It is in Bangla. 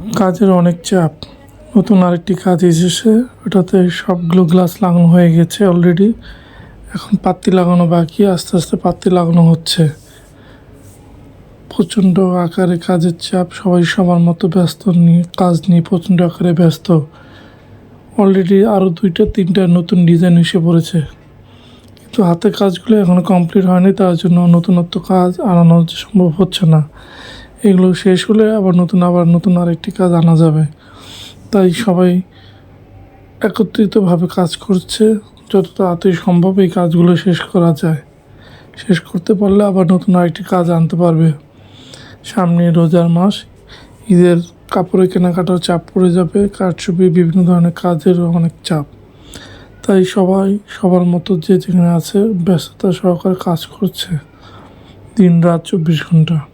কাজের অনেক চাপ। নতুন আরেকটি কাজ এসেছে। ওটাতে সবগুলো গ্লাস লাগানো হয়ে গেছে অলরেডি এখন পাত্তি লাগানো বাকি, আস্তে আস্তে পাত্তি লাগানো হচ্ছে। প্রচণ্ড আকারে কাজের চাপ, সবাই সবার মতো ব্যস্ত নিয়ে, কাজ নিয়ে প্রচণ্ড আকারে ব্যস্ত। অলরেডি আরও দুইটা, তিনটা নতুন ডিজাইন এসে পড়েছে। কিন্তু হাতের কাজগুলো এখনও কমপ্লিট হয়নি, তার জন্য নতুনত্ব কাজ আনানো সম্ভব হচ্ছে না। এগুলো শেষ হলে আবার নতুন আবার নতুন আরেকটি কাজ আনা যাবে। তাই সবাই একত্রিতভাবে কাজ করছে, যত তাড়াতাড়ি সম্ভব এই কাজগুলো শেষ করা যায়। শেষ করতে পারলে আবার নতুন আরেকটি কাজ আনতে পারবে। সামনে রোজার মাস, ঈদের কাপড়ের কেনাকাটার চাপ পড়ে যাবে, কারচুপি, বিভিন্ন ধরনের কাজেরও অনেক চাপ। তাই সবাই, সবার মতো যে যেখানে আছে, ব্যস্ততা সহকারে কাজ করছে। দিন রাত চব্বিশ ঘণ্টা।